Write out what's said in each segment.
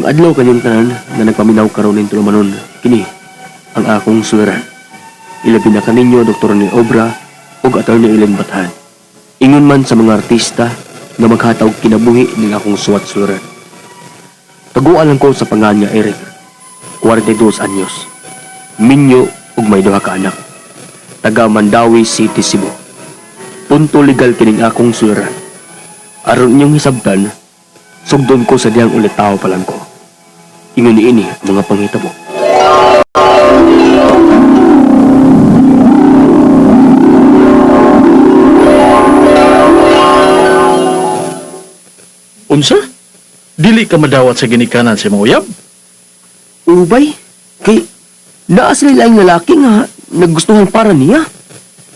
Mayong adlaw kanyang tanan na nagpaminaw karon ning tulumanon. Kini ang akong suliran. Ilabi na kaninyo Dr. ni Obra ug Attorney Ellen Bathan. Ingon man sa mga artista nga maghataw kinabuhi ning akong suwat suliran. Taguan lang ko sa pangalan nga Eric. 42 anyos. Minyo ug may duha ka anak. Taga Mandawi City, Cebu. Punto legal kining akong suliran. Aron inyong hisabtan, sugdon ko sa diyang ulit tao pa lang ko. Ingon ni ini ang mga panghitabo. Unsa? Dili ka madawat sa ginikanan si mga uyab? Ubay, kay naa sila lang lalaki nga naggustuhan para niya.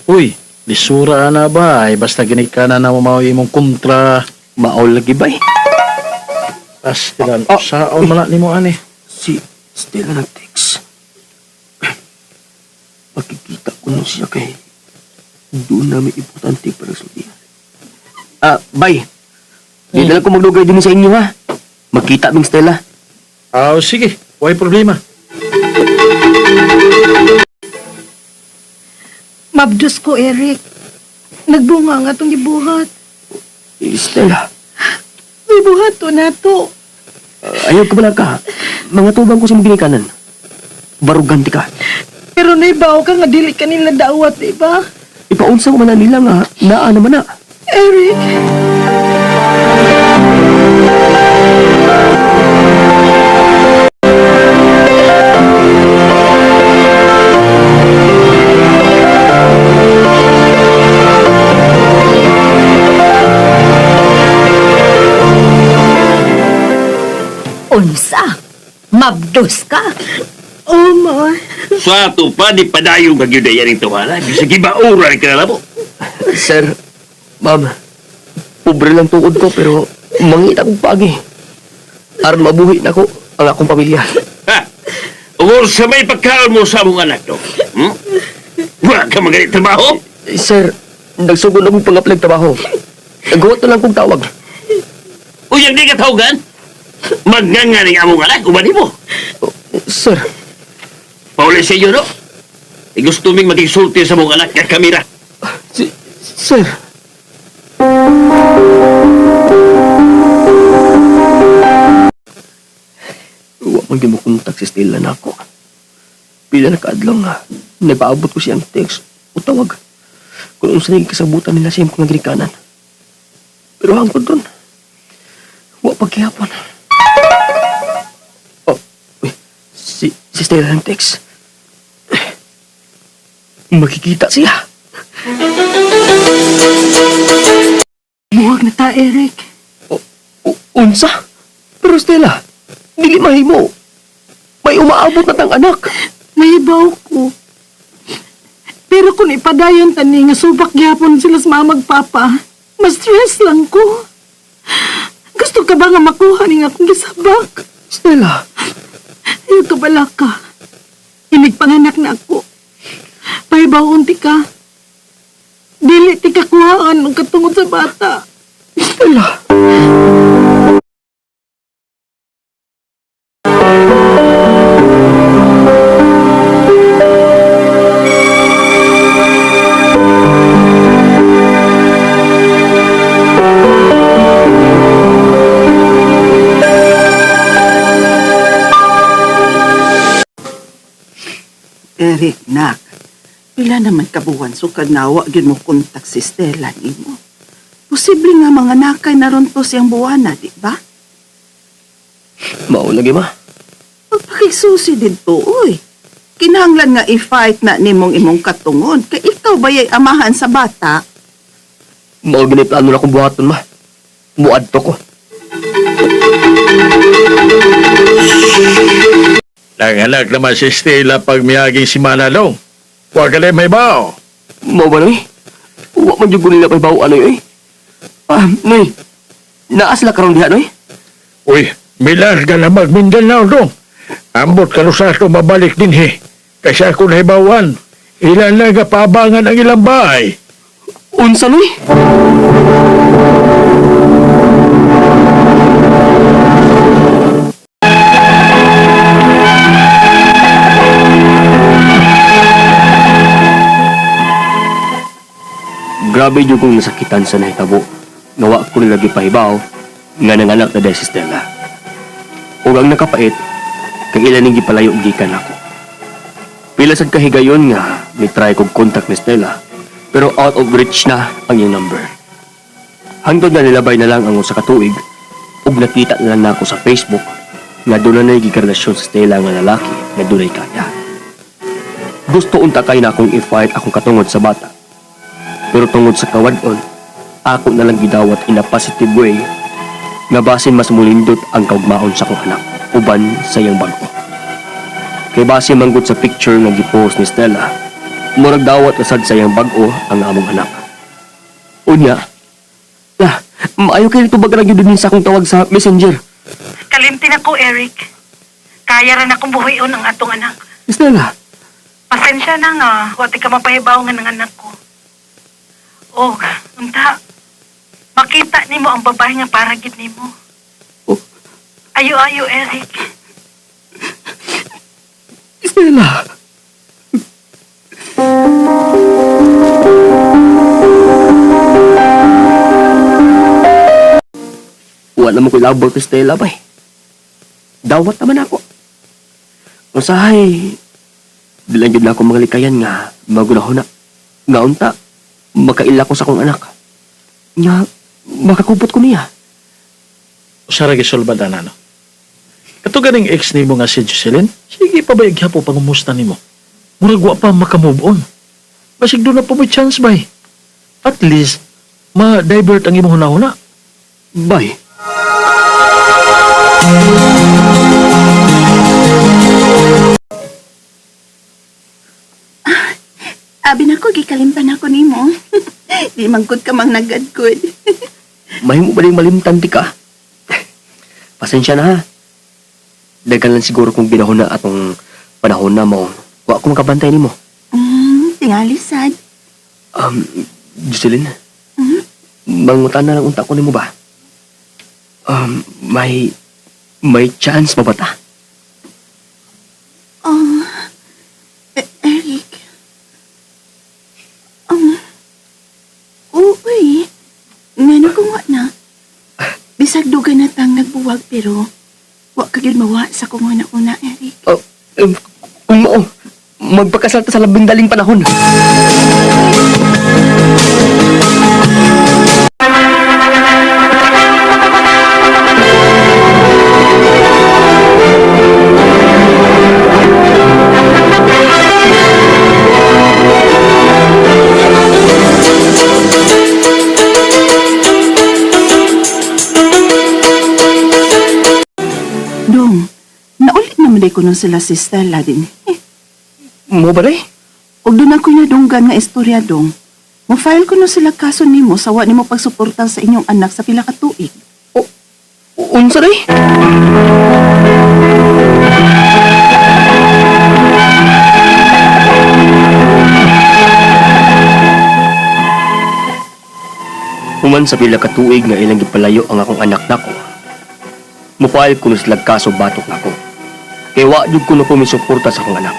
Uy, lisura na ba? Ay, basta ginikanan na mamawi mong kontra. Maol lagi bay. As, tilan, Oh. saon man ni mo ani. Si Stella nag-text. Makikita ko na siya kay doon na may importante para sa iya. Ah, bay. Di Hmm. na lang ko maglugay din sa inyo ha. Magkita ng Stella. Ah, sige, way problema. Mabdos ko, Eric. Nagbunga nga itong gibuhat. Stella, Gibuhat to na to. Ah, ayaw ka ka. Mga tubang ko sa ginikanan. Baruganti ka. Pero naibaw ka nga dili ka nila dawat, di ba? Ipaunsa ko man na nila nga naa naman na. Eric, Mabdos ka? oh ma. Sa ato pa, di padayong kagyudayan ng tawala. Bisa gibaura ni kanala mo. Sir, ma'am, pobre lang tuod ko pero mangita kong pagi. Aron mabuhi na ko ang akong pamilya. Ha? Ungol sa may pagkaon mo sa mong anak to. Hmm? Wala ka magalit trabaho? Eh, Sir, nagsugod na kong pang-apply trabaho. Nagawa na lang kong tawag. O yung di ka tawagan? Magnganga ng among anak, umani mo. Sir, Pauli sa iyo, no? E gusto ming magigsulti sa mong anak ng kamera. si, Sir. Huwag man di mo kontak si Stella na ako. Pila na kaadlaw nga, nagpaabot ko siyang text o tawag. Kung ano sa naging kasabutan nila siyang mga grikanan. Pero hangkod ron, huwag pagkihapon. Oh, si, si Stella ng text. Makikita siya. Buwag na ta, Eric. O, o- unsa? Pero Stella, dili mahimo. May umaabot na tang anak. Naibaw ko. Pero kung ipadayon tani nga subak gyapon sila sa mga magpapa, mas stress lang ko. Gusto ka ba nga makuha ni nga akong gisabak? Stella, Ka bala ka. Inig panganak na ako. Paibaw unti ka. Dili ti kakuhaan ang katungod sa bata. Stella. Kabuwan so kanawa gyud mo kontak si Stella nimo. Posible nga mga nakay naron to siyang buwana, di ba? Mao lagi ma. Pagpakisusi dito, uy. Kinahanglan nga i-fight na nimong imong katungod. Kay ikaw ba yay amahan sa bata? Mao gani plano na kong buhaton ma. Muad to ko. Nanganak naman si Stella pag miyaging si Manalong. Huwag ka may bao. Mao ba noy? Wa man jud ko nila paibaw ano eh. Ah, noy. Naas la karon diha noy. Uy, milar ka na mag-Mindanao dong. Ambot ka sa ato mabalik din he. Kaysa ako nahibawan. Ilan lang kapabangan ang ilang bahay. Unsa noy? Grabe yung kong nasakitan sa nahitabo. Nawa ko nilagi pahibaw nga nanganak na dahil si Stella. Ug ang nakapait, kay ilan ning gipalayo gikan ako. Pila sad kahigayon nga may try kog contact ni Stella, pero out of reach na ang iyang number. Hangtod na nilabay na lang ang usa ka tuig, ug nakita na lang na ako sa Facebook nga doon na nagigrelasyon sa Stella nga lalaki nga dunay kaya. Gusto unta kay na akong i-fight akong katungod sa bata. Pero tungod sa kawadon, ako na lang gidawat in a positive way nga basin mas mulindot ang kaugmaon sa akong anak uban sa iyang bago. Kay base manggod sa picture nga gipost ni Stella, murag dawat asad sa iyang bago ang among anak. Unya, ah, maayo kayo ito bagarag yun din sa akong tawag sa messenger. Kalimtin ako, Eric. Kaya rin akong buhayon ang atong anak. Stella, Pasensya na nga, wati ka mapahibaw nga ng anak ko. O, unta, makita nimo ang babae nga para gid nimo. Oh. Ayo-ayo, Eric. Stella. Wala mo ko ilabot kay Stella ba eh. Dawat naman ako. Usahay, bilang yun na ako mga likayan nga, magunahon na. Nga unta, makaila ko sa akong anak. Nga, makakupot ko niya. Usa ra gisulbad ana no. Kato ganing ex nimo nga si Jocelyn, sige pa ba ighapo pangumusta nimo? Murag wa pa makamove on. Basig doon na po may chance ba eh. At least, ma-divert ang imong hunahuna. Bay, Abi na ko, gikalimtan ako nimo. Di mangkot ka mang nagadkod. mahimo ba rin malimtan di ka? Pasensya na ha. Dagan lang siguro kung binahon na atong panahon na mo. Wa ko makabantay ni mo. Mm, tingali sad. Um, Jocelyn, Mhm. mangutan na lang unta ko ni mo ba? Um, may, may chance ba ba ta? Oh, E- Eric. Um, uy. Ngano kung wa na. Bisag duga na tang nagbuwag pero wa ka gyud mawa sa kung una-una, Eric. Oh, um, kung mo, magpakasal ta sa labing daling panahon. Day ko nun sila si Stella din. Eh, Mo ba rin? og doon ako nadunggan nga istorya dong. Mo-file ko nun sila kaso nimo sa wa nimo pagsuporta sa inyong anak sa pila ka tuig. Unsa rin? Human sa pila ka tuig nga ilang gipalayo ang akong anak nako. Mupail ko sila kaso batok nako. Kaya wa jud ko na pumisuporta sa akong anak.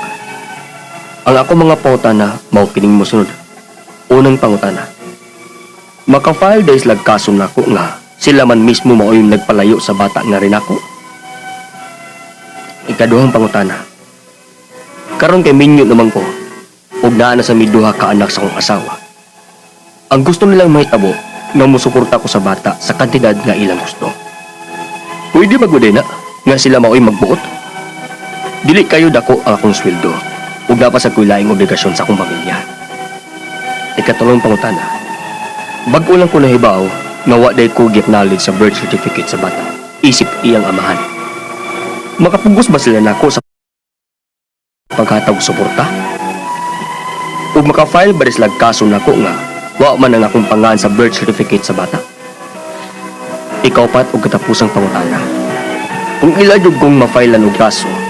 Ang ako mga pautana mao kining mosunod. Unang pangutana. Maka-file dahil sila kaso nako nga sila man mismo mao yung nagpalayo sa bata nga rin ako. Ikaduhang pangutana. Karon kay minyo naman ko, ug naa na sa miduha ka anak sa kong asawa. Ang gusto nilang mahitabo nga musuporta ko sa bata sa kantidad nga ilang gusto. Pwede ba gud na nga sila mao'y magbuot? Dili kayo dako ang akong sweldo ug dapat sa kuilaing obligasyon sa akong pamilya. Ikatulong pangutana. Bag-o lang ko nahibaw nga wa day ko get knowledge sa birth certificate sa bata. Isip iyang amahan. Makapugos ba sila nako sa paghatag suporta? Ug maka-file ba sila kaso nako nga wa man ang akong pangan sa birth certificate sa bata? Ikaw pat og katapusang pangutana. Kung ila jud kong ma-file kaso,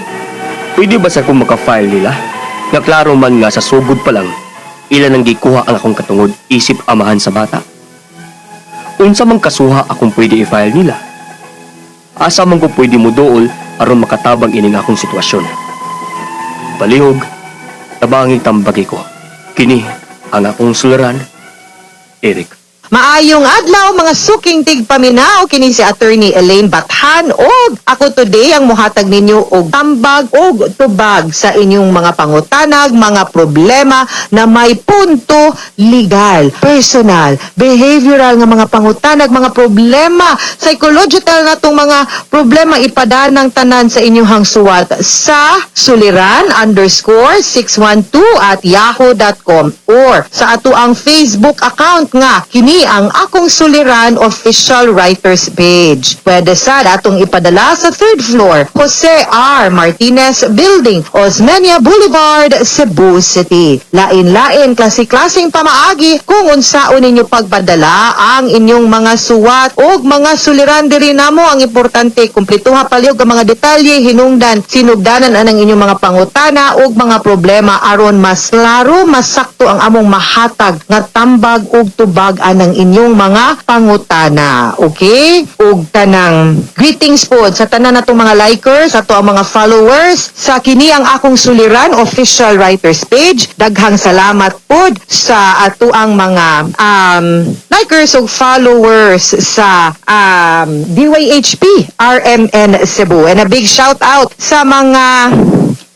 pwede ba sa kung maka-file nila? Nga man nga sa sugod pa lang, ila nang gikuha ang akong katungod isip amahan sa bata. Unsa man kasuha akong pwede i-file nila? Asa man ko pwede mo dool aron makatabang ining akong sitwasyon. Palihog, tabanging tambagi ko. Kini ang akong suliran, Eric. Maayong adlaw mga suking tigpaminaw kini si attorney Elaine Bathan. Og ako today ang muhatag ninyo og tambag og tubag sa inyong mga pangutanag, mga problema na may punto legal, personal, behavioral nga mga pangutanag, mga problema, psychological na tong mga problema ipadanang tanan sa inyong suwat sa suliran underscore 612 at yahoo.com or sa ato ang Facebook account nga kini ang akong suliran official writers page. Pwede sad atong ipadala sa third floor Jose R. Martinez Building, Osmeña Boulevard, Cebu City. Lain-lain klase-klaseng pamaagi kung unsaon ninyo pagpadala ang inyong mga suwat o mga suliran diri namo ang importante kumpletuha palihog ang mga detalye hinungdan sinugdanan anang inyong mga pangutana o mga problema aron mas laro mas sakto ang among mahatag nga tambag ug tubag anang inyong mga pangutana. Okay? Ug tanang greetings po sa tanan natong mga likers ato ang mga followers sa kini ang akong suliran official writers page. Daghang salamat po sa ato ang mga um, likers ug followers sa um, DYHP RMN Cebu. And a big shout out sa mga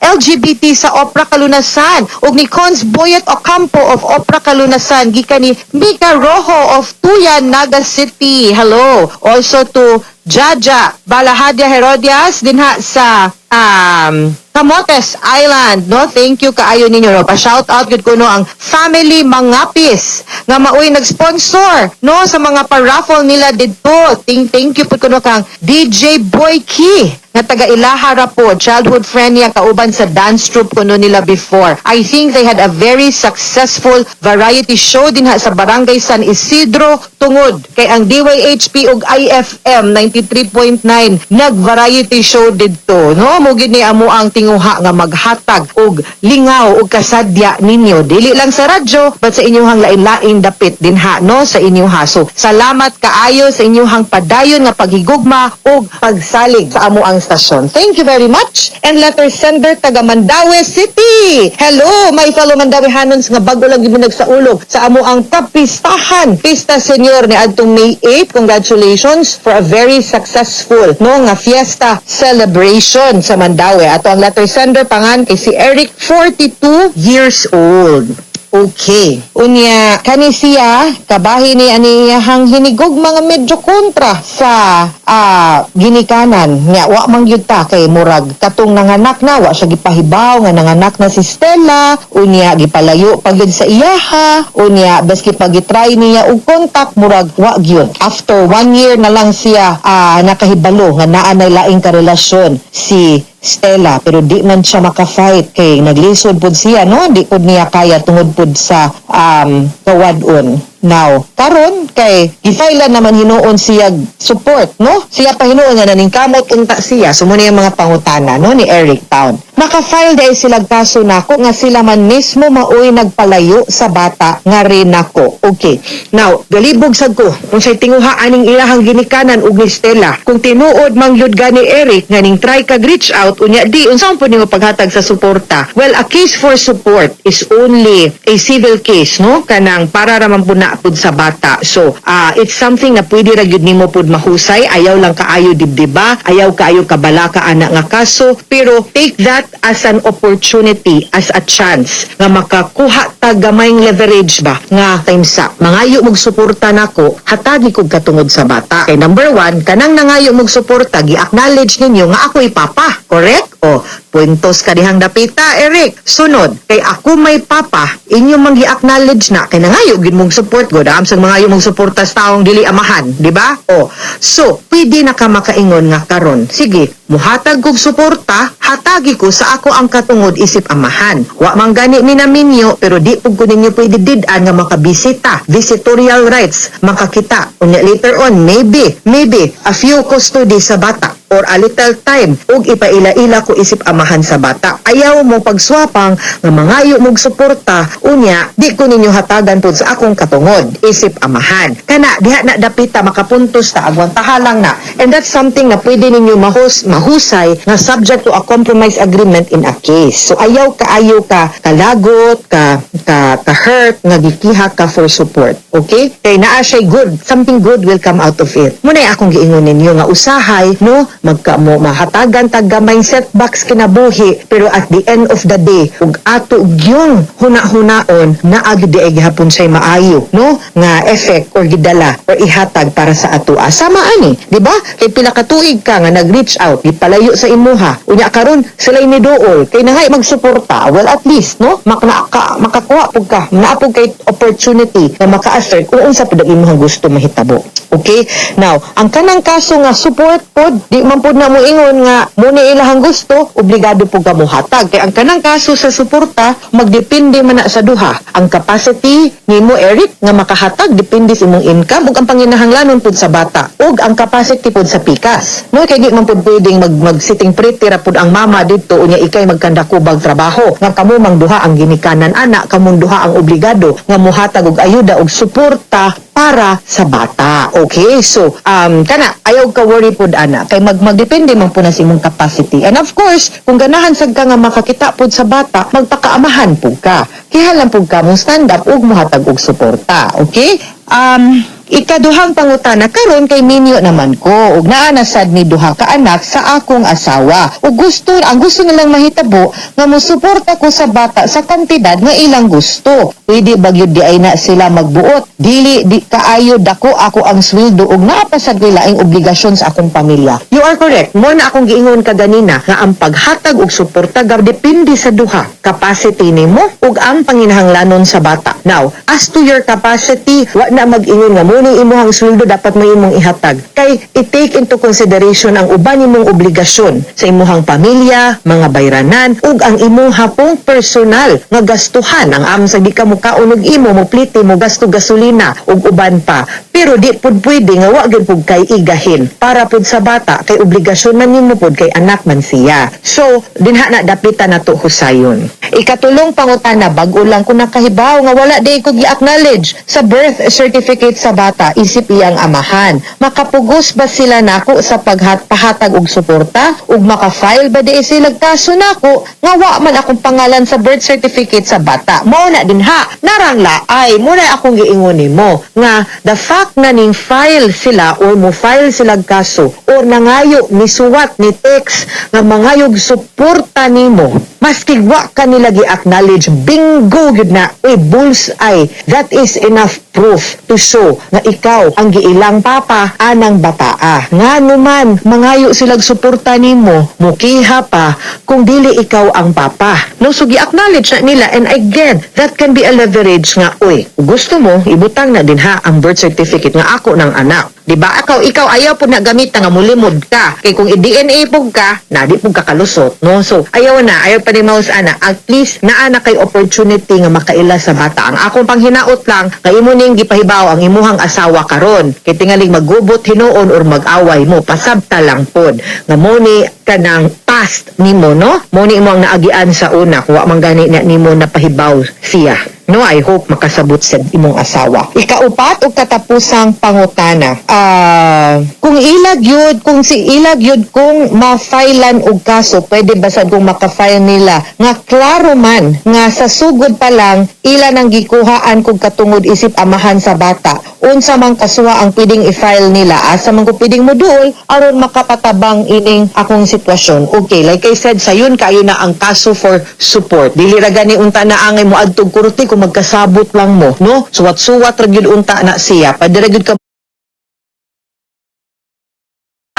LGBT sa Opera Kalunasan. Ug ni Cons Boyet Ocampo of Opera Kalunasan gikan ni Mika Rojo of Tuyan Naga City. Hello. Also to Jaja Balahadia Herodias dinha sa um, Camotes Island, no? Thank you kaayo ninyo, no? Pa-shout out gud ko no ang Family Mangapis nga maoy nag-sponsor, no? Sa mga pa-raffle nila didto. Thank, thank you po ko no kang DJ Boy Key nga taga Ilahara po, childhood friend niya kauban sa dance troupe kuno nila before. I think they had a very successful variety show dinha sa Barangay San Isidro tungod kay ang DYHP ug IFM 93.9 nag-variety show didto, no? Mugid ni amo ang tinguha nga maghatag og lingaw ug kasadya ninyo dili lang sa radyo but sa inyong lain-lain dapit dinha no sa inyong haso. Salamat kaayo sa inyong padayon nga paghigugma ug pagsalig sa amo ang stasyon. Thank you very much. And letter sender taga Mandaue City. Hello, my fellow Mandawehanons nga bago lang gyud nagsaulog sa amo ang kapistahan. Pista Senior ni adtong May 8. Congratulations for a very successful no nga fiesta celebration sa Mandaue. Ato ang letter sender pangan kay si Eric 42 years old. Okay. Unya, kani siya, kabahi ni aniyahang hinigog mga medyo kontra sa ah, ginikanan. Nya, wa man gyud ta kay murag katong nanganak na, wa siya gipahibaw nga nanganak na si Stella. Unya, gipalayo pa gyud sa iyaha. Unya, baski pagitry niya og kontak, murag wa gyud. After one year na lang siya ah, nakahibalo nga naa na laing karelasyon si Stella pero di man siya maka-fight kay naglisod pud siya no? Di pud niya kaya tungod pud sa um kawadon. Now karon kay gifailan naman hinuon siya support no? Siya pa hinuon nga naning kamot unta siya. Sumo niya mga pangutana no? Ni Eric Town naka-file dahil sila kaso nako nga sila man mismo maoy nagpalayo sa bata nga rin nako. Okay. Now galibog sad ko kung say tinguha aning ilahang ginikanan ug ni Stella kung tinuod mang yud gani Eric nga ning try kag reach out unya di unsaon po nimo paghatag sa suporta? Well a case for support is only a civil case no? Kanang para raman po na pud sa bata. So ah, it's something na pwede ra gyud nimo pud mahusay. Ayaw lang kaayo dibdiba. Ayaw kaayo kabalaka ana nga kaso. Pero take that as an opportunity as a chance nga makakuha ta gamayng leverage ba nga times sa mangayo mog suporta nako hatagi kog katungod sa bata. Kay number one kanang nangayo mog suporta gi-acknowledge ninyo nga ako'y papa. Correct o puntos ka dihang dapita Eric. Sunod kay ako may papa inyo mang gi-acknowledge na. Kay nangayo gid mong support god am sa mangayo mong suporta sa taong dili amahan di ba? O so pwede na ka makaingon nga karon. Sige muhatag kog suporta hatagi ko sa ako ang katungod isip amahan. Wa man gani mi naminyo pero di pug ko ninyo pwede did-an nga makabisita. Visitorial rights makakita. Unya later on maybe maybe a few custody sa bata or a little time ug ipaila-ila ko isip amahan sa bata. Ayaw mo pagswapang nga mangayo mog suporta unya di ko ninyo hatagan pud sa akong katungod isip amahan. Kana diha na dapita makapuntos ta agwang tahalang na. And that's something na pwede ninyo mahus mahusay nga subject to a compromise agreement in a case. So ayaw ka ayaw ka kalagot ka ka, ka hurt nga gikiha ka for support. Okay? Kay naa siya good. Something good will come out of it. Muna akong giingon ninyo nga usahay no magka mo mahatagan tag gamay setbacks kinabuhi pero at the end of the day ug ato yung huna-hunaon na agdi gihapon say maayo no? Nga effect or gidala or ihatag para sa ato. Sama ani di ba? Kay pila ka tuig ka nga nag-reach out gipalayo sa imuha. Unya karon sila ni dool kay nahay magsuporta well at least no? Mak ka, makakuha pug ka naapog kay opportunity na maka-assert kung unsa pud ang imong gusto mahitabo. Okay? Now ang kanang kaso nga support pod di man pod na mo ingon nga muna ilahang gusto obligado pug ka mohatag kay ang kanang kaso sa suporta magdepende man na sa duha. Ang capacity nimo Eric nga makahatag depende sa imong income ug ang panginahanglanon pud sa bata ug ang capacity pud sa pikas. No kay di man pud pwedeng mag, mag sitting pretty pud ang mama didto unya ikay magkandakubang trabaho. Nga kamo mang duha ang ginikanan ana kamong duha ang obligado nga mohatag og ayuda og suporta para sa bata. Okay? So, um, kana, ayaw ka worry pod ana. Kay mag magdepende man po na sa imong capacity. And of course, kung ganahan sad ka nga makakita pod sa bata, magpakaamahan po ka. Kaya lang po ka mong stand up ug mohatag og suporta. Okay? Um, ikaduhang pangutana karon kay minyo naman ko. Ug naa na sad ni duha ka anak sa akong asawa. Ug gusto ang gusto nilang mahitabo nga mosuporta ko sa bata sa kantidad nga ilang gusto. Pwede ba gyud di ay na sila magbuot? Dili di kaayo dako ako ang sweldo ug naa pa sad ko'y laing obligasyon sa akong pamilya. You are correct. Mo na akong giingon ka ganina nga ang paghatag og suporta gab depende sa duha. Capacity nimo ug ang panginahanglanon sa bata. Now as to your capacity wa na mag-ingon nga muni imuhang sweldo dapat mo imong ihatag. Kay i-take into consideration ang uban nimong obligasyon sa imuhang pamilya mga bayranan ug ang imuha pong personal nga gastuhan. Ang am sa di ka mo kaunog imo mo pliti mo gasto gasolina ug uban pa. Pero di pud pwede nga wa gyud pud kay igahin. Para pud sa bata kay obligasyon man nimo pud kay anak man siya. So dinha na dapita na to husayon. Ikatulong pangutana bag-o lang ko nakahibaw nga wala day ko gi-acknowledge sa birth certificate sa bata isip iyang amahan. Makapugos ba sila nako sa paghatag og suporta? Ug maka-file ba di sila kaso nako? Nga wa man akong pangalan sa birth certificate sa bata. Mao na din ha. Narangla ay muna akong giingon nimo. Nga the fact na ning file sila or mo file sila kaso or nangayo ni suwat ni text nga mangayog suporta nimo maski wa ka nila gi-acknowledge bingo gid na uy bullseye that is enough proof to show nga ikaw ang giilang papa anang bataa. Nga numan mangayo silag suporta nimo mukiha pa kung dili ikaw ang papa. No so gi-acknowledge na nila and again that can be a leverage nga uy gusto mo ibutang na din ha ang birth certificate nga ako ng anak. Di ba ikaw ikaw ayaw po na gamit nga mulimod ka. Kay kung i-DNA pug ka na di pug ka kalusot no? So ayaw na ayaw pa ni Mouse ana at least naa na kay opportunity nga makaila sa bata. Ang akong panghinaot lang nga imo ning gipahibaw ang imuhang asawa karon. Kay tingaling magubot hinuon or mag-away mo pasabta lang pod. Nga mo ni kanang past nimo no? Mo ni imo ang naagian sa una. Kuwa man gani na nimo napahibaw siya No, I hope makasabot sa imong asawa. Ikaupat o katapusang pangutana. Ah, kung ilag yun, kung si ilag yun kung ma-filean og kaso, pwede ba sad kung maka-file nila nga klaro man nga sa sugod pa lang ila nang gikuhaan kog katungod isip amahan sa bata. Unsa man kasuha ang pwedeng i-file nila asa man ko pwedeng modul aron makapatabang ining akong sitwasyon. Okay, like I said, sayon kayo na ang kaso for support. Dili ra gani unta na angay mo adtog kurti kung magkasabot lang mo, no? Suwat-suwat ra gyud unta na siya. Pwede ra gyud ka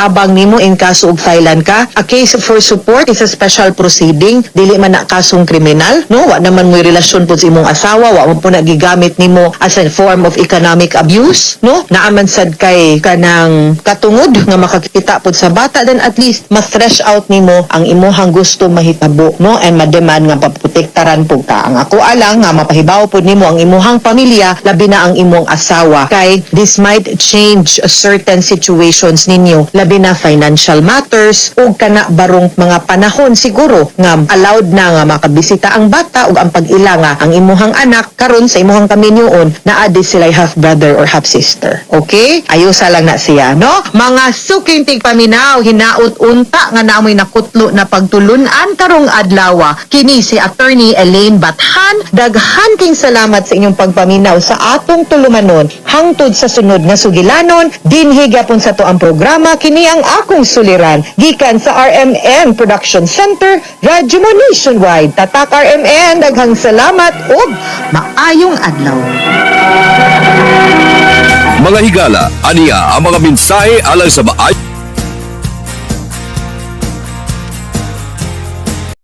abang nimo in kaso og filean ka a case for support is a special proceeding. Dili man na kasong kriminal. No wa naman mo relasyon pud sa imong asawa. Wa mo po na gigamit nimo as a form of economic abuse. No naaman sad kay kanang katungod nga makakita pud sa bata. Then at least ma-thresh out nimo ang imuhang gusto mahitabo. No and ma-demand nga paprotektaran pud ka. Ang ako alang nga mapahibaw pud nimo ang imuhang pamilya labi na ang imong asawa. Kay this might change certain situations ninyo labi na financial matters ug kana barong mga panahon siguro nga allowed na nga makabisita ang bata ug ang pag-ila nga ang imuhang anak karon sa imuhang kaminyoon na adi sila half brother or half sister. Okay? Ayusa lang na siya, no? Mga suking tigpaminaw, hinaut unta nga naamoy nakutlo na pagtulunan karong adlaw. Kini si Attorney Elaine Bathan. Daghan king salamat sa inyong pagpaminaw sa atong tulumanon hangtod sa sunod nga sugilanon. Dinhi gyapon sa to ang programa kini ang akong suliran gikan sa RMN Production Center, Radyo Mo Nationwide. Tatak RMN, daghang salamat ug maayong adlaw. Mga higala, aniya ang mga mensahe alang sa maayos